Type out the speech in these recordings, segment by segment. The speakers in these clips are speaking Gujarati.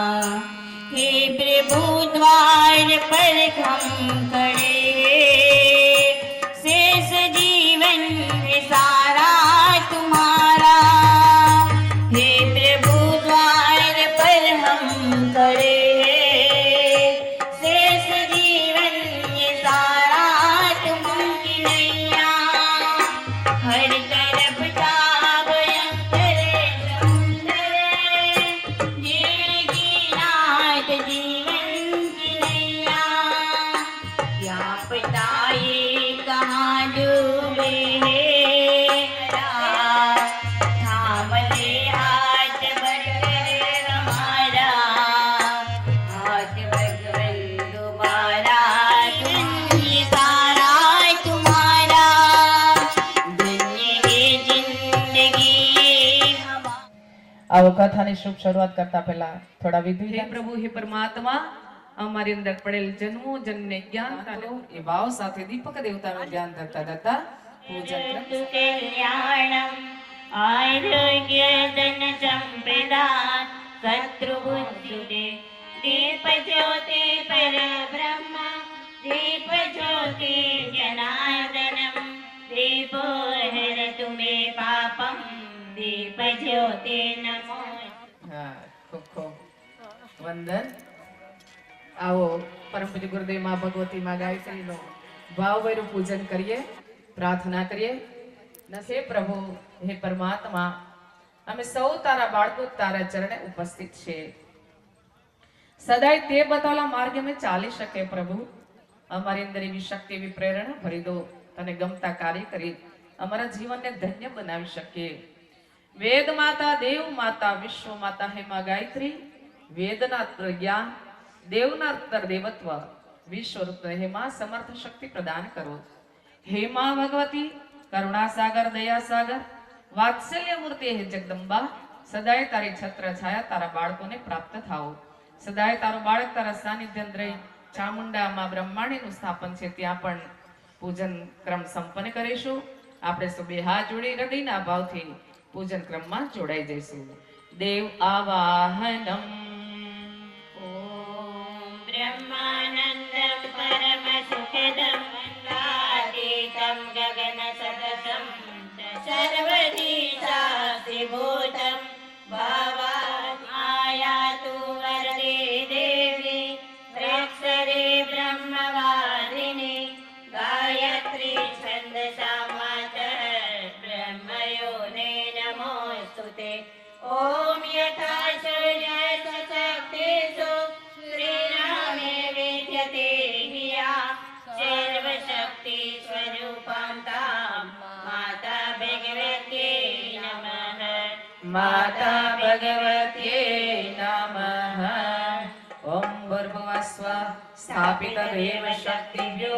हे प्रभु द्वार पर हम खड़े આવો કથાની શુભ શરૂઆત કરતા પહેલા થોડા વિધિ હે પ્રભુ હે પરમાત્મા અમારી અંદર પડેલ જન્મો જન્મને જ્ઞાન કરો એ ભાવ સાથે દીપક દેવતાનું જ્ઞાન ધરતા ધરતા પૂજન કલ્યાણમ આરોગ્યદન સંપ્રદાન શત્રુબુદ્ધિ દીપ જ્યોતિ પરબ્રહ્મ દીપ જ્યોતિ જનાર્દનમ દીપો દીપ જ્યોતિ નમો. હા, ખૂબ ખૂબ. વંદન. આવો પરમ પૂજ્ય ગુરુદેવમાં ભગવતી માં ગાયત્રીનો ભાવભર્યું પૂજન કરીએ, પ્રાર્થના કરીએ. હે પ્રભુ, હે પરમાત્મા, અમે સૌ તારા બાળકો તારા ચરણે ઉપસ્થિત છે. સદાય તે બતાવેલા માર્ગ અમે ચાલી શકે પ્રભુ. અમારી અંદર એવી શક્તિ, એવી પ્રેરણા ભરી દો તને ગમતા કાર્ય કરી અમારા જીવનને ધન્ય બનાવી શકીએ. વેદ માતા દેવ, માતા વિશ્વ, માતા હેમા ગાયત્રી વેદના પ્રજ્ઞા દેવના દેવત્વ વિશ્વ રૂપ હેમા સમર્થ શક્તિ પ્રદાન કરો. હેમા ભગવતી કરુણા સાગર દયા સાગર વાત્સલ્ય મૂર્તિ હે જગદંબા, સદાય તારી છત્ર છાયા તારા બાળકોને પ્રાપ્ત થાઓ. સદાય તારું બાળક તારા સાનિધ્ય રહી ચામુંડામાં બ્રહ્માંડીનું સ્થાપન છે ત્યાં પણ પૂજન ક્રમ સંપન્ન કરીશું. આપણે સૌ બે હાથ જોડી હૃદયના ભાવથી પૂજન ક્રમમાં જોડાઈ જઈશું. દેવ આવાહનમ. ઓમ બ્રહ્મ माता भगवत्यै नमः। ॐ भूर्भुवस्व स्थापितमेव शक्तिभ्यो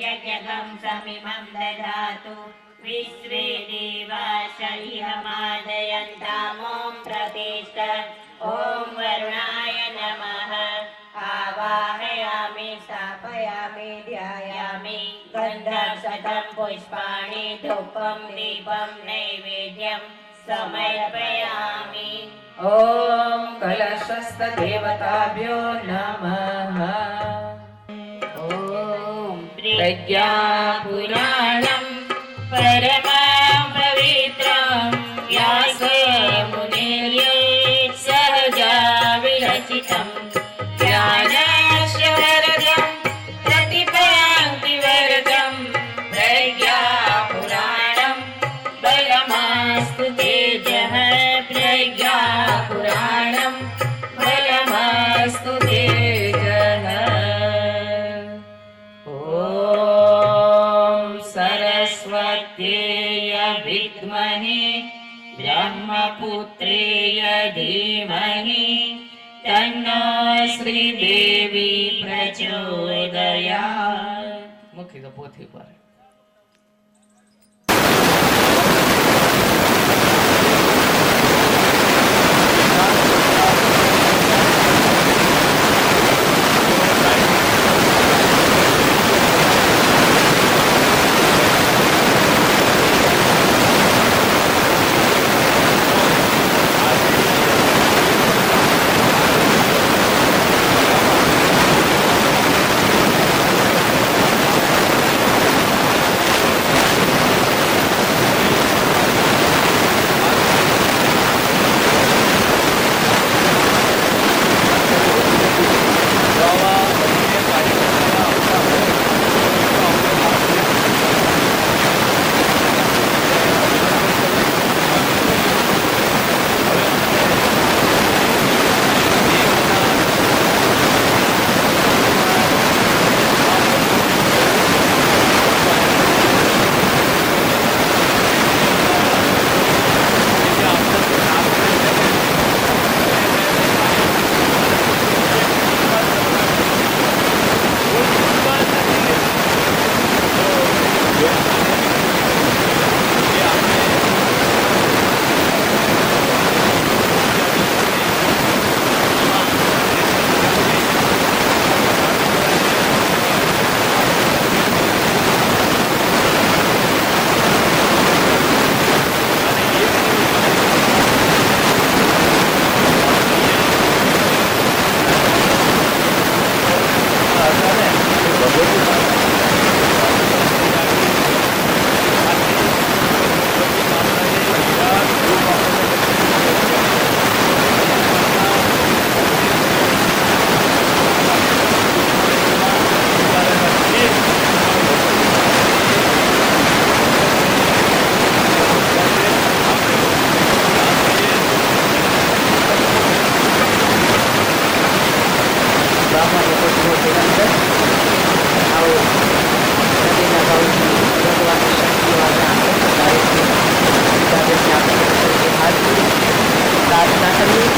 यज्ञं समिमं दधातु। विश्वेदेवाशल्यमादयन्तामों प्रदेश ॐ वरुणाय नमः। आवाहयामि स्थापयामि ध्यायामि। गन्धशतं पुष्पाणि धूपं दीपं नैवेद्यं समर्पयामि। ॐ कलशस्तदेवताभ्यो नमः। प्रज्ञापुराणं ध्रुवत्येय विद्महे ब्रह्मपुत्रेय धीमहि तन्नो श्रीदेवी प्रचोदया मुखी तो पोथी पर nasa lupa.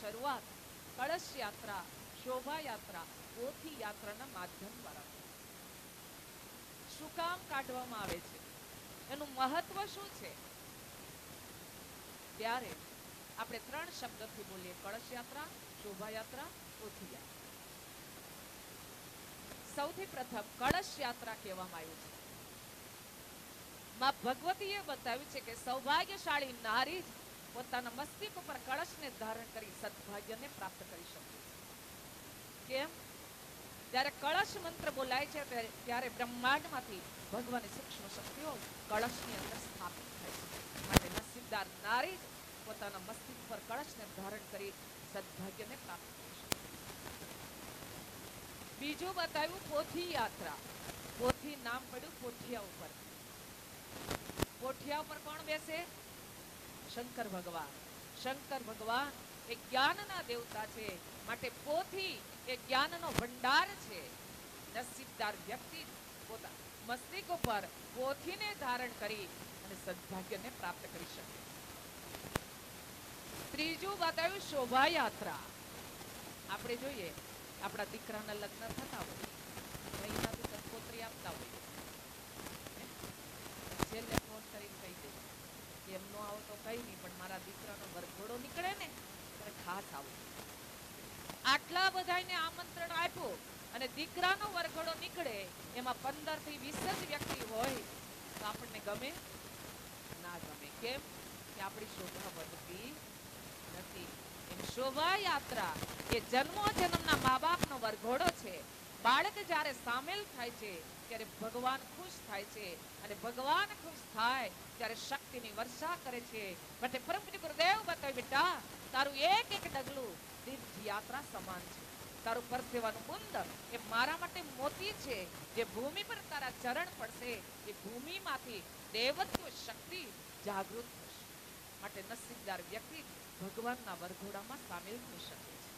શરૂઆત કળશ યાત્રા શોભાયાત્રા ગોથી યાત્રાના માધ્યમ દ્વારા શું કામ કાઢવામાં આવે છે? એનું મહત્વ શું છે? ત્યારે આપણે ત્રણ શબ્દથી બોલીએ કળશ યાત્રા શોભાયાત્રા ગોથી યાત્રા સૌથી પ્રથમ કળશ યાત્રા કહેવામાં આવ્યું છે. માં ભગવતીએ બતાવ્યું છે કે સૌભાગ્યશાળી નારી જ પોતાના મસ્તિષ્ક ઉપર કળશને ધારણ કરી સદભાગ્યને પ્રાપ્ત કરી શકે કેમ? જ્યારે કળશ મંત્ર બોલાય છે, ત્યારે બ્રહ્માંડમાંથી ભગવાનની સૂક્ષ્મ શક્તિઓ કળશની અંદર સ્થાપિત થાય છે. માટે નસીબદાર નારી પોતાના મસ્તિષ્ક પર કળશને ધારણ કરી સદભાગ્યને પ્રાપ્ત કરી શકે બીજું બતાવ્યું પોથી યાત્રા પોથી નામ પડ્યું પોઠિયા ઉપર. પોઠિયા ઉપર કોણ બેસે? શંકર ભગવાન. શંકર ભગવાન એ જ્ઞાનના દેવતા છે. માટે પોથી એ જ્ઞાનનો ભંડાર છે. નસીબદાર વ્યક્તિ પોતા મસ્તિક ઉપર પોથીને ધારણ કરી અને સદભાગ્યને પ્રાપ્ત કરી શકે. ત્રીજું બતાવ્યું શોભાયાત્રા. આપણે જોઈએ, આપણા દીકરાના લગ્ન થતા હોય. મહિનાથી સંકોત્રી આપતા હોય. છેલ્લે ફોન કરીને કહી દે. કે એમ નો આવો તો કઈ નહીં, પણ મારા દીકરાનો વરઘોડો નીકળે ને, ત્યારે ખાસ આવો. આટલા બધાને આમંત્રણ આપ્યું અને દીકરાનો વરઘોડો નીકળે, એમાં પંદરથી વીસ જ વ્યક્તિ હોય, તો આપણને ગમે? ના ગમે. કેમ? કે આપણી શોભા વધતી નથી. એમ શોભાયાત્રા એ જન્મો જન્મના મા બાપનો વરઘોડો છે. બાળક જ્યારે સામેલ થાય છે, ત્યારે ભગવાન ખુશ થાય છે. અને ભગવાન ખુશ થાય ત્યારે શક્તિની વર્ષા કરે છે. માટે પરમ પૂજ્ય ગુરુદેવ બતાવે બેટા, તારું એક એક ડગલું તીર્થ યાત્રા સમાન છે. તારું પરસેવાનું બુંદ એ મારા માટે મોતી છે. જે ભૂમિ પર તારા ચરણ પડશે, એ ભૂમિમાંથી દેવત્વ શક્તિ જાગૃત થશે. માટે નસીબદાર વ્યક્તિ ભગવાનના વરઘોડામાં સામેલ થઈ શકે છે.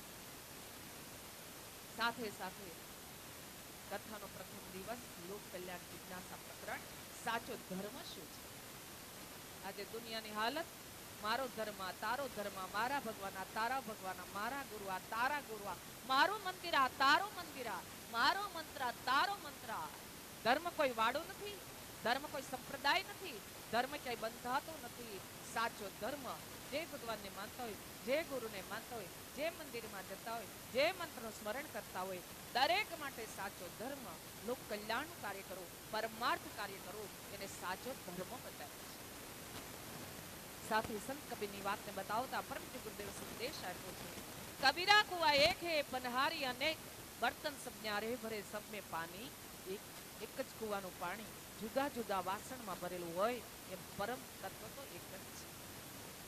સાથે સાથે કથાનો પ્રથમ દિવસ લોક કલ્યાણ જિજ્ઞાસા પ્રકરણ, સાચો ધર્મ શું છે? આજે દુનિયાની હાલત, મારો ધર્મ તારો ધર્મ મારા ભગવાન આ, તારા ભગવાન મારા ગુરુ આ, તારા ગુરુ આ, મારું મંદિર આ, તારો મંદિર આ, મારો મંત્ર તારો મંત્ર ધર્મ કોઈ વાડો નથી, ધર્મ કોઈ સંપ્રદાય નથી, ધર્મ ક્યાંય બંધાતો નથી. સાચો ધર્મ જે ભગવાનને માનતા હોય, જે ગુરુને માનતા હોય, જે મંદિરમાં જતા હોય, જે મંત્રનું સ્મરણ કરતા હોય, દરેક માટે સાચો ધર્મ લોક કલ્યાણનું કાર્ય કરો, પરમાર્થ કાર્ય કરો, એને સાચો ધર્મ બતાવે છે સાથે સંત કબીરની વાતને બતાવતા પરમ ગુરુદેવ સંદેશ આપ્યો છે. કબીરા કુવા એક હે, પનહારી અનેક બર્તન સબ રે ભરે સબ મે પાણી. એક એક જ કુવાનું પાણી જુદા જુદા વાસણમાં ભરેલું હોય, એમ પરમ તત્વ તો એક જ છે.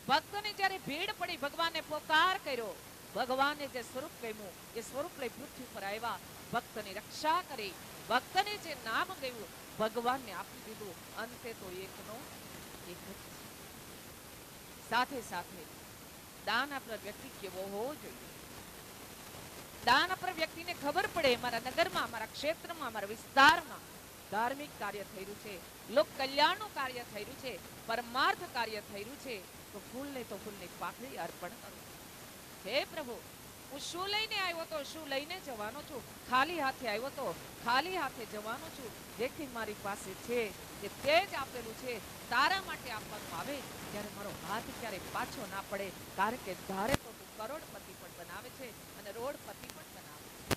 ભક્તોને જ્યારે ભીડ પડી, ભગવાનને પોકાર કર્યો. ભગવાને જે સ્વરૂપ કહ્યું એ સ્વરૂપ લઈ પૃથ્વી પર આવ્યા. ભક્તની રક્ષા કરી. ભક્તને જે નામ ગયું ભગવાનને આપી દીધું. અંતે તો એકનો, એક જ સાથે સાથે દાન આપનાર વ્યક્તિ કેવો હોવો જોઈએ? દાન આપનાર વ્યક્તિને ખબર પડે મારા નગરમાં, મારા ક્ષેત્રમાં, મારા વિસ્તારમાં ધાર્મિક કાર્ય થઈ રહ્યું છે લોક કલ્યાણનું કાર્ય થઈ રહ્યું છે, પરમાર્થ કાર્ય થઈ રહ્યું છે, તો ફૂલને તો ફૂલની પાખડી અર્પણ કરો. હે પ્રભુ, હું શું લઈને આવ્યો તો? શું લઈને જવાનો છું? ખાલી હાથે આવ્યો તો? ખાલી હાથે જવાનો છું? જેથી મારી પાસે છે જ આપેલું છે, તારા માટે આપવામાં આવે. ત્યારે મારો હાથ ક્યારે પાછો ના પડે, કારણ કે ધારે તો તું કરોડપતિ પણ બનાવે છે અને રોડપતિ પણ બનાવે છે.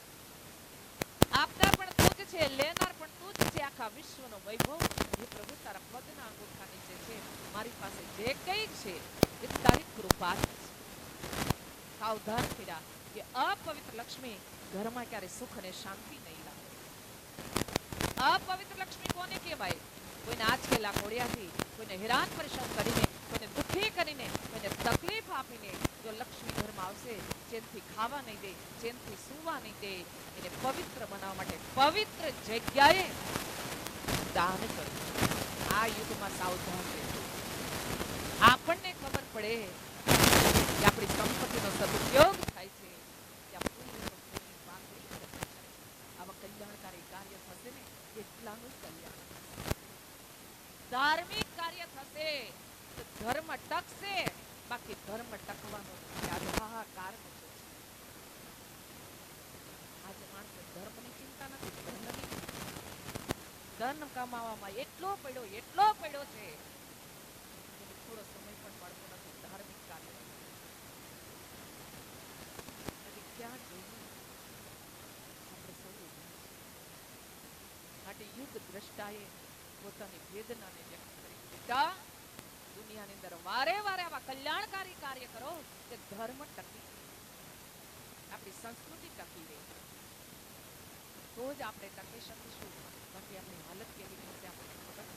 આપનાર પણ તું જ છે, લેનાર પણ તું જ છે, આખા વિશ્વનો વૈભવ. હે પ્રભુ તારા પગના અંગૂઠા નીચે છે. મારી પાસે જે કંઈ છે, એ તારી કૃપા છે. સાવધાન થયા કે અપવિત્ર લક્ષ્મી ઘરમાં ક્યારે સુખ અને શાંતિ નહીં લાવે. અપવિત્ર લક્ષ્મી કોને કહેવાય? કોઈને આજકેલા કોડિયાથી કોઈને હેરાન પરેશાન કરીને, કોઈને દુઃખી કરીને, કોઈને તકલીફ આપીને જો લક્ષ્મી ઘરમાં આવશે, ચેનથી ખાવા નહીં દે, ચેનથી સૂવા નહીં દે, એને પવિત્ર બનાવવા માટે પવિત્ર જગ્યાએ દાન કરવું આ યુગમાં સાવધાન રહેવું આપણને ખબર પડે કે આપણી સંપત્તિનો સદુપયોગ થાય છે ત્યાં પુણ્યનો પુણ્ય પાપની ગણતરી કરે. આવા કલ્યાણકારી કાર્ય થશે ને એટલાનું જ કલ્યાણ ધાર્મિક કાર્ય થશે, તો ધર્મ ટકશે. બાકી ધર્મ ટકવાનો નથી. આજે માણસો ધર્મની ચિંતા નથી ધનની ધન કમાવામાં એટલો પડ્યો એટલો પડ્યો છે. થોડો સમય પણ મળતો નથી ધાર્મિક કાર્ય ક્યાં જોયું. માટે યુગ દ્રષ્ટાએ પોતાની વેદનાને વ્યક્ત કરી બેટા દુનિયાની અંદર વારે વારે આવા કલ્યાણકારી કાર્ય કરો કે ધર્મ ટકી આપણી સંસ્કૃતિ ટકી રહે. તો જ આપણે ટકી શકીશું. બાકી આપણી હાલત કેવી રહેશે આપણે ખબર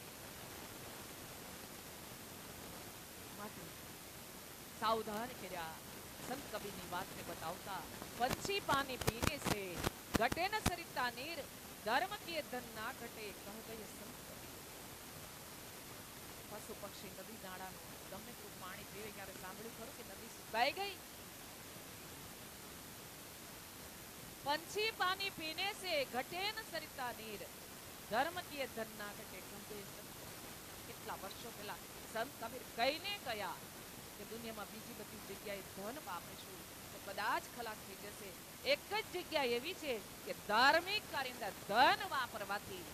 સાવધાન કર્યા. સંત કબીરની વાતને બતાવતા, પંછી પાણી પીને છે ઘટે ન સરિતા નીર, ધર્મ કે ધન ના ઘટે, કહ ગયે આખું પક્ષી નદી નાળાનું તમને ખૂબ પાણી પીવે ક્યારે સાંભળ્યું ખરું કે નદી સુકાઈ ગઈ? પંછી પાણી પીને સે ઘટે ન સરિતા નીર. ધર્મ કીએ ધન ના ઘટે ગંભે કેટલા વર્ષો પહેલા સંત કબીર કહીને ગયા કે દુનિયામાં બીજી બધી જગ્યાએ ધન પામે છું, તો કદાચ ખલાસ થઈ જશે. એક જ જગ્યા એવી છે કે ધાર્મિક કાર્યના ધન વાપરવાથી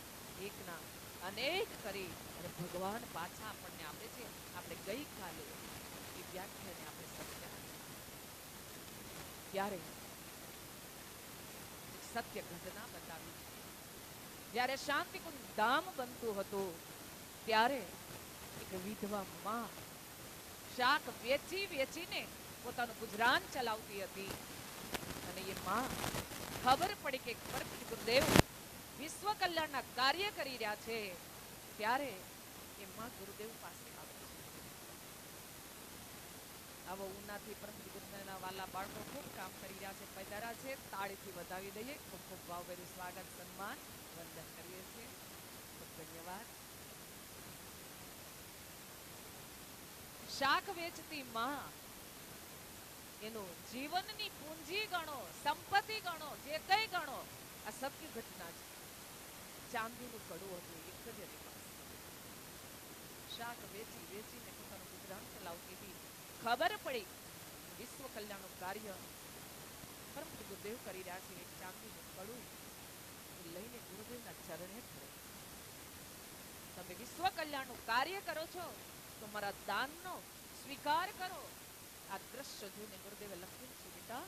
એકના અનેક કરી અને ભગવાન પાછા આપણને આપે છે. આપણે ગઈકાલે એ વ્યાખ્યાને આપણે સમજ્યા. ત્યારે સત્ય ઘટના બતાવી જ્યારે શાંતિકુંજ ધામ બનતું હતું, ત્યારે એક વિધવા માં શાક વેચી વેચીને પોતાનું ગુજરાન ચલાવતી હતી. અને એ માં ખબર પડી કે પરમ ગુરુદેવ વિશ્વ કલ્યાણના કાર્ય કરી રહ્યા છે. ત્યારે એ માં ગુરુદેવ પાસે આવે છે. આવો ઉનાથી પરમ ગુરુદેવના વાલા બાળકો ખૂબ કામ કરી રહ્યા છે પધારા છે, તાળીથી વધાવી દઈએ. ખૂબ ખૂબ ભાવભર્યું સ્વાગત, સન્માન, વંદન કરીએ છીએ. ખૂબ ધન્યવાદ. શાક વેચતી માં, એનું જીવનની પૂંજી ગણો, સંપત્તિ ગણો, જે કઈ ગણો, આ સત્ય ઘટના છે. ચાંદીનું કડું હતું, એક જ શાક વેચી વેચીને પોતાનું ગુજરાન ચલાવતી હતી. ખબર પડી. વિશ્વ કલ્યાણનું કાર્ય પરમ ગુરુદેવ કરી રહ્યા છે. એક ચાંદીનું કડું લઈને ગુરુદેવના ચરણે પડે તમે વિશ્વ કલ્યાણનું કાર્ય કરો છો, તો મારા દાનનો સ્વીકાર કરો. આ દ્રશ્ય જોઈને ગુરુદેવે લખ્યું છે, બેટા,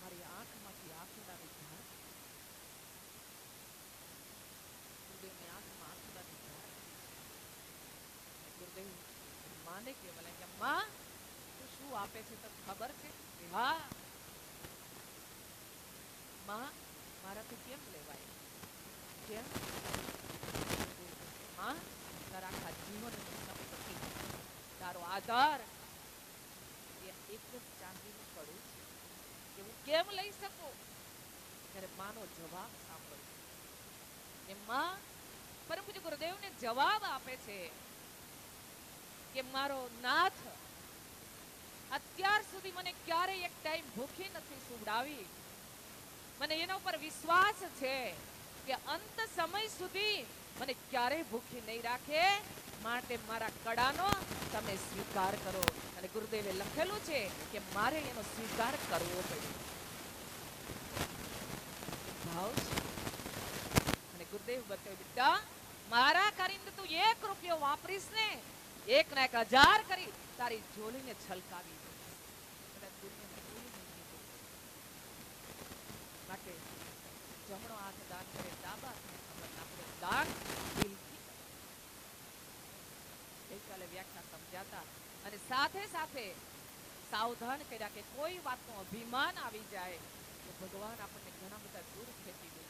મારી આંખમાંથી આંખોડાની ધાર ગુરુદેવની આંખમાં આંખોડાની ધાર ગુરુદેવ માને કહેવાય કે તું શું આપે છે તો ખબર છે? હા. માં મારાથી કેમ લેવાય? કેમ? માં તારા આખા જીવનની સંપત્તિ તારો આધાર એ એક જ ચાંદીનું કડું છે. કે હું કેમ લઈ શકું? ત્યારે માનો જવાબ સાંભળ્યો. એ માં પરમ પૂજ્ય ગુરુદેવને જવાબ આપે છે. કે મારો નાથ અત્યાર સુધી મને ક્યારેય એક ટાઈમ ભૂખી નથી સુવડાવી. મને એના ઉપર વિશ્વાસ છે કે અંત સમય સુધી મને ક્યારેય ભૂખી નહીં રાખે. માટે મારા કડાનો તમે સ્વીકાર કરો. અને ગુરુદેવે લખેલું છે કે મારે એનો સ્વીકાર કરવો પડ્યો. ભાવ છે. અને ગુરુદેવ બતાવ્યું બેટા, મારા કરીને તું એક રૂપિયો વાપરીશ ને એક ના એક હજાર કરી તારી જોલીને છલકાવી. માટે સાથે સાથે સાવધાન કર્યા કે કોઈ વાતનું અભિમાન આવી જાય તો ભગવાન આપણને ઘણા બધા દૂર ખેંચી દે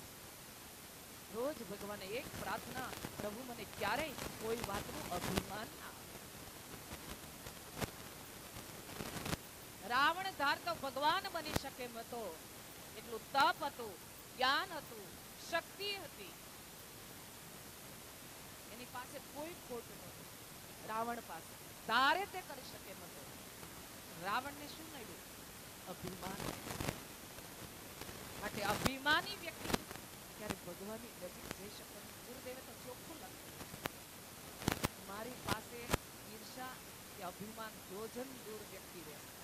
રોજ ભગવાને એક પ્રાર્થના, પ્રભુ, મને ક્યારેય કોઈ વાતનું અભિમાન ના ધાર તો ભગવાન બની શકે હતો. એટલું તપ હતું, જ્ઞાન હતું, શક્તિ હતી. એની પાસે કોઈ ખોટ નહોતી. રાવણ પાસે તારે તે કરી શકે હતો. રાવણને શું મળ્યું? અભિમાન. માટે અભિમાની વ્યક્તિ ક્યારે ભગવાનની નજીક જઈ શકે. ગુરુદેવે તો ચોખ્ખું લખ્યું. મારી પાસે ઈર્ષા કે અભિમાન જોજન દૂર વ્યક્તિ રહેશે.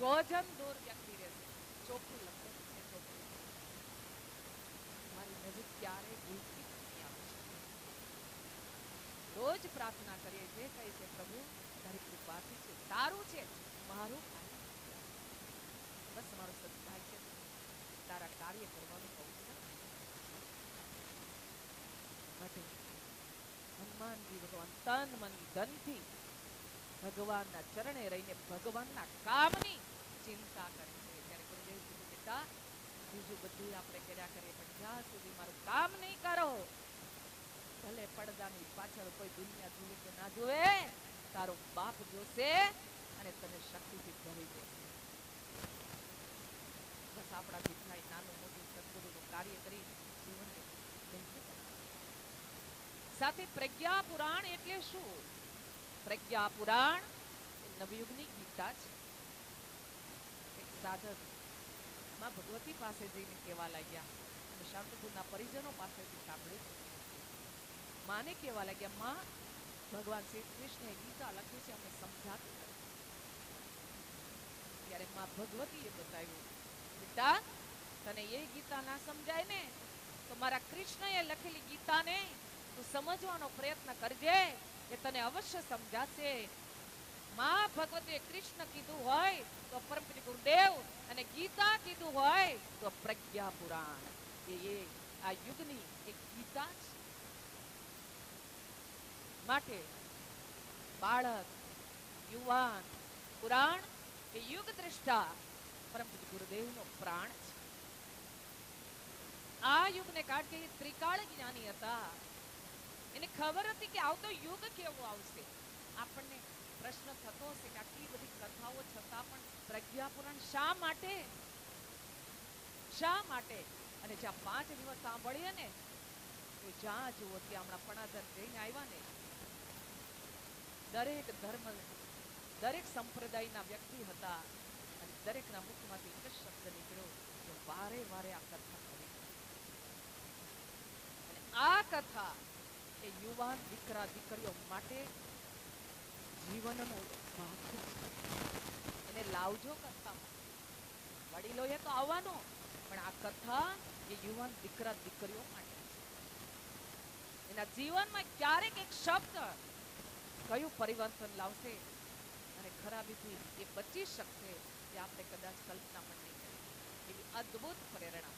જોજન દૂર વ્યક્તિ રહેશે. ચોખ્ખું લખો છે ચોખ્ખું મારી નજીક ક્યારે ભૂલથી નહીં આવે રોજ પ્રાર્થના કરીએ છીએ કહે છે પ્રભુ, તારી કૃપાથી છે. તારું છે. મારું બસ મારો સદભાગ્ય છે. તારા કાર્ય કરવાનું અવસર માટે હનુમાનજી ભગવાન તન મન ધનથી ભગવાનના ચરણે રહીને ભગવાનના કામની ચિંતા કરે છે. ત્યારે ગુરુદેવ કીધું, બેટા, બીજું બધું આપણે કર્યા કરીએ, પણ જ્યાં સુધી મારું કામ નહીં કરો, ભલે પડદાની પાછળ કોઈ દુનિયા જુએ કે ના જુએ તારો બાપ જોશે અને તને શક્તિથી ભરી દે. બસ આપણાથી થાય નાનું મોટું સદગુરુનું કાર્ય કરી જીવનને સાથે પ્રજ્ઞા પુરાણ એટલે શું? પ્રજ્ઞા પુરાણ નવયુગની ગીતા છે. સાધકમાં ભગવતી પાસે જઈને કહેવા લાગ્યા અને શાંતિપુરના પરિજનો પાસેથી સાંભળ્યું. માને કહેવા લાગ્યા, માં, ભગવાન શ્રી કૃષ્ણએ ગીતા લખી છે, અમને સમજાતી ત્યારે માં ભગવતીએ બતાવ્યું, બેટા, તને એ ગીતા ના સમજાય ને, તો મારા કૃષ્ણએ લખેલી ગીતાને તું સમજવાનો પ્રયત્ન કરજે, એ તને અવશ્ય સમજાશે. માં ભગવતીએ કૃષ્ણ કીધું હોય તો પરમ ગુરુદેવ અને ગીતા કીધું હોય તો પ્રજ્ઞા પુરાણ. એ આ યુગની એક ગીતા છે. માટે બાળક, યુવાન, પુરાણ એ યુગ દ્રષ્ટા પરમ પૂજ્ય ગુરુદેવનો પ્રાણ છે. આ યુગને કારણ કે એ ત્રિકાળ જ્ઞાની હતા. એને ખબર હતી કે આવતો યુગ કેવો આવશે? આપણને પ્રશ્ન થતો હશે કે આટલી બધી કથાઓ છતાં પણ પ્રજ્ઞાપુરાણ શા માટે? શા માટે? અને જ્યાં પાંચ દિવસ સાંભળીએ ને, તો જ્યાં જુઓ ત્યાં હમણાં પણાધર જઈને આવ્યા ને, દરેક ધર્મ, દરેક સંપ્રદાયના વ્યક્તિ હતા અને દરેકના મુખમાંથી એક શબ્દ નીકળ્યો, કે વારે વારે આ કથા કરી. અને આ કથા એ યુવાન દીકરા, દીકરીઓ માટે જીવનનો એને લાવજો કથામાં. વડીલોએ તો આવવાનો, પણ આ કથા એ યુવાન દીકરા દીકરીઓ માટે એના જીવનમાં ક્યારેક એક શબ્દ કયું પરિવર્તન લાવશે અને ખરાબીથી એ બચી શકશે એ આપણે કદાચ કલ્પના પણ નહીં કરી એવી અદ્ભુત પ્રેરણા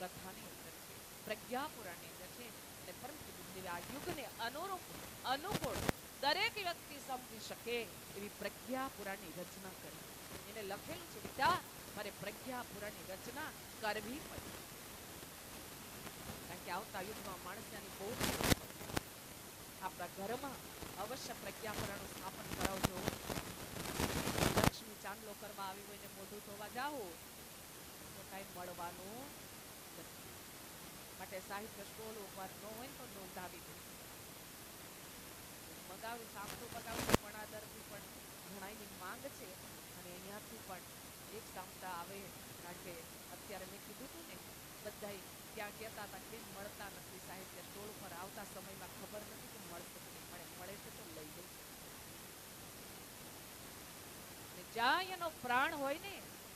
કથાની અંદર છે. પ્રજ્ઞા પુરાણની અંદર છે. અને પરમ આ યુગને અનુરૂપ, અનુકૂળ દરેક વ્યક્તિ સમજી શકે એવી પ્રજ્ઞા પુરાણની રચના કરી. એને લખેલું છે બેટા મારે પ્રજ્ઞા પુરાણની રચના કરવી પડી. કારણ કે આવતા યુગમાં માણસને બહુ. આપણા ઘરમાં અવશ્ય પ્રજ્ઞા પુરાણનું સ્થાપન કરાવજો. લક્ષ્મી ચાંદલો કરવા આવી હોય ને મોઢું ધોવા જાઓ, તો કાંઈ મળવાનું નથી. માટે સાહિત્ય સ્ટોલ ઉપર ન હોય તો નોંધાવી દે મગાવ્યું સામટું આ પણાદરથી પણ ઘણાયની માંગ છે. અને અહીંયાથી પણ એક સામટા આવે કારણ કે અત્યારે મેં કીધું હતું ને, બધાય ત્યાં કહેતા હતા કે મળતા નથી સાહિત્ય સ્ટોલ પર આવતા સમયમાં ખબર નથી કે મળશે કે મળે મળે છે તો લઈ લઉં જ્યાં એનો પ્રાણ હોય ને,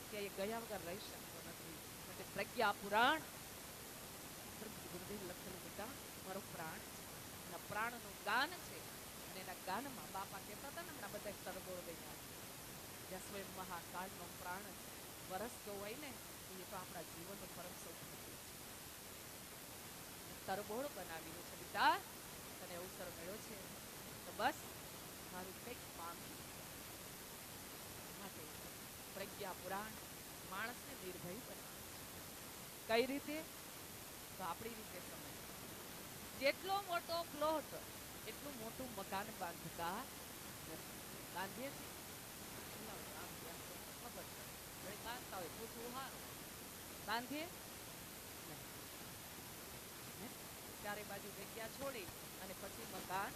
ત્યાં એ ગયા વગર રહી શકતો નથી. એટલે પ્રજ્ઞા પુરાણ ગુરુદેવ લખેલું બેટા મારો પ્રાણ છે. પ્રાણનું ગાન છે. અને ગાનમાં બાપા કહેતા હતા ને હમણાં બધા લઈને આવ્યા જ્યાં મહાકાળનો પ્રાણ વરસતો હોય ને એ તો આપણા જીવનનો પરમ સૌથી તરબોળ બનાવ્યું છે બેટા તને અવસર મળ્યો છે. તો બસ, મારું કંઈક પામી માટે પ્રજ્ઞા પુરાણ માણસને નિર્ભય બનાવે કઈ રીતે? તો આપણી રીતે સમજ જેટલો મોટો પ્લોટ એટલું મોટું મકાન બાંધતા બાંધીએ ચારે બાજુ જગ્યા છોડી અને પછી મકાન.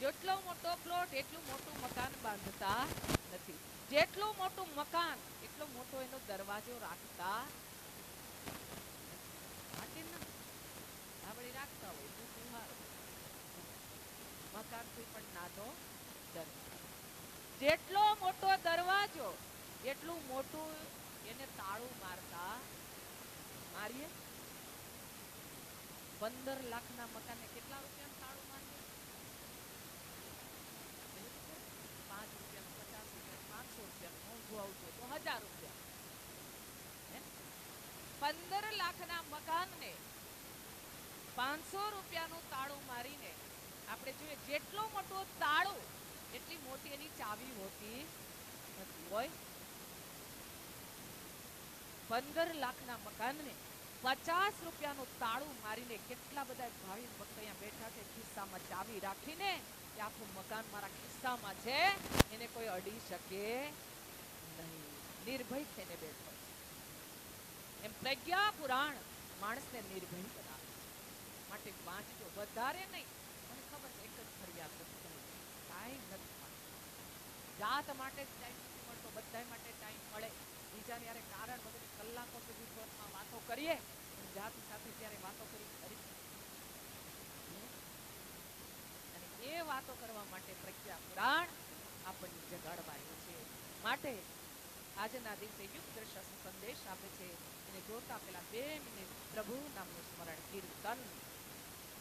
જેટલો મોટો પ્લોટ એટલું મોટું મકાન બાંધતા નથી. જેટલું મોટું મકાન, એટલો મોટો એનો દરવાજો રાખતા માટીના આપણે રાખતા હોય તો કુંભારો. મકાનથી પણ નાનો જેટલો મોટો દરવાજો, એટલું મોટું એને તાળું મારતા મારીએ. પંદર લાખના મકાને કેટલા રૂપિયા તાળું મારીએ? પાંચ રૂપિયા, પચાસ રૂપિયા, પાંચસો રૂપિયા મોંઘું આવતું તો હજાર રૂપિયા? પંદર લાખના મકાનને પાંચસો રૂપિયાનું તાળું મારીને આપણે જોઈએ જેટલો મોટો તાળો, એટલી મોટી એની ચાવી હોતી નથી હોય. પંદર લાખના મકાનને પચાસ રૂપિયાનું તાળું મારીને કેટલા બધા ભાવિ ભક્ત અહીંયા બેઠા છે, ખિસ્સામાં ચાવી રાખીને કે આખું મકાન મારા ખિસ્સામાં છે, એને કોઈ અડી શકે નહીં. નિર્ભય થઈને બેઠો. એમ પ્રજ્ઞા પુરાણ માણસને નિર્ભય બનાવે છે. માટે વાંચજો, વધારે નહીં મને ખબર છે એક જ ફરિયાદ નથી ટાઈમ નથી મળતો. જાત માટે બધા માટે ટાઈમ મળે. બીજાને યારે કારણ વગર કલાકો સુધી વાતો કરીએ જાત સાથે જ્યારે વાતો કરી અને એ વાતો કરવા માટે પ્રજ્ઞા પુરાણ આપણને જગાડવા છે. માટે આજના દિવસે યુગ દ્રશ્ય સંદેશ આપે છે. અને જોતા પેલા બે મિનિટ પ્રભુ નામનું સ્મરણ કીર્તન.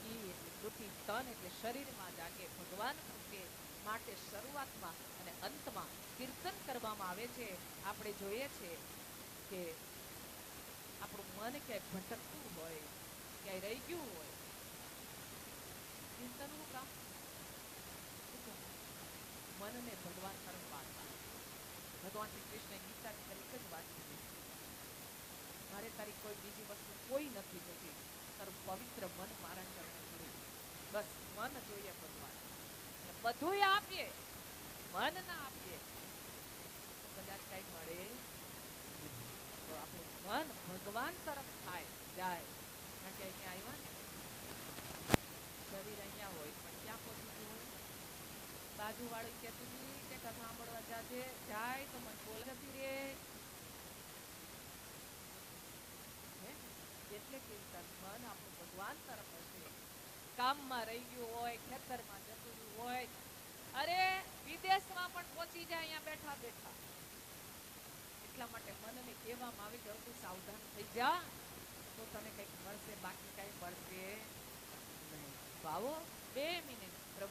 ઈ એટલે કૃતિ તન એટલે શરીરમાં જાગે, ભગવાન પ્રત્યે માટે શરૂઆતમાં અને અંતમાં કીર્તન કરવામાં આવે છે. આપણે જોઈએ છે કે આપણું મન ક્યાંય ભટકતું હોય, ક્યાંય રહી ગયું હોય. કીર્તનનું કામ? મનને ભગવાન તરફ વાળવા ભગવાન શ્રી કૃષ્ણ ગીતા તરીકે જ વાત કરી. મારે તારી કોઈ બીજી વસ્તુ કોઈ નથી જોતી. તારું પવિત્ર મન મારા ચરણે જોઈએ બસ મન જોઈએ ભગવાન બધુંય આપીએ. મન ના આપીએ. કદાચ કઈ મળે. તો આપણું મન ભગવાન તરફ થાય, જાય. કારણ કે અહીંયા આવ્યા ને, શરીર અહીંયા હોય, પણ ક્યાં પહોંચી ગયું હોય. બાજુવાળી કહેતી હતી કે કથા સાંભળવા જાજે, જાય તો મને બોલ જતી રે? એટલે કીર્તન મન આપણું ભગવાન તરફ હશે કામમાં રહી ગયું હોય, ખેતરમાં જતું હોય, અરે વિદેશમાં પણ પહોંચી જાય અહીંયા બેઠા બેઠા. એટલા માટે મનને કહેવામાં આવી ગયું તું સાવધાન થઈ જા. તો તને કંઈક મળશે, બાકી કંઈ મળશે નહીં. ભાવો, બે મિનિટ.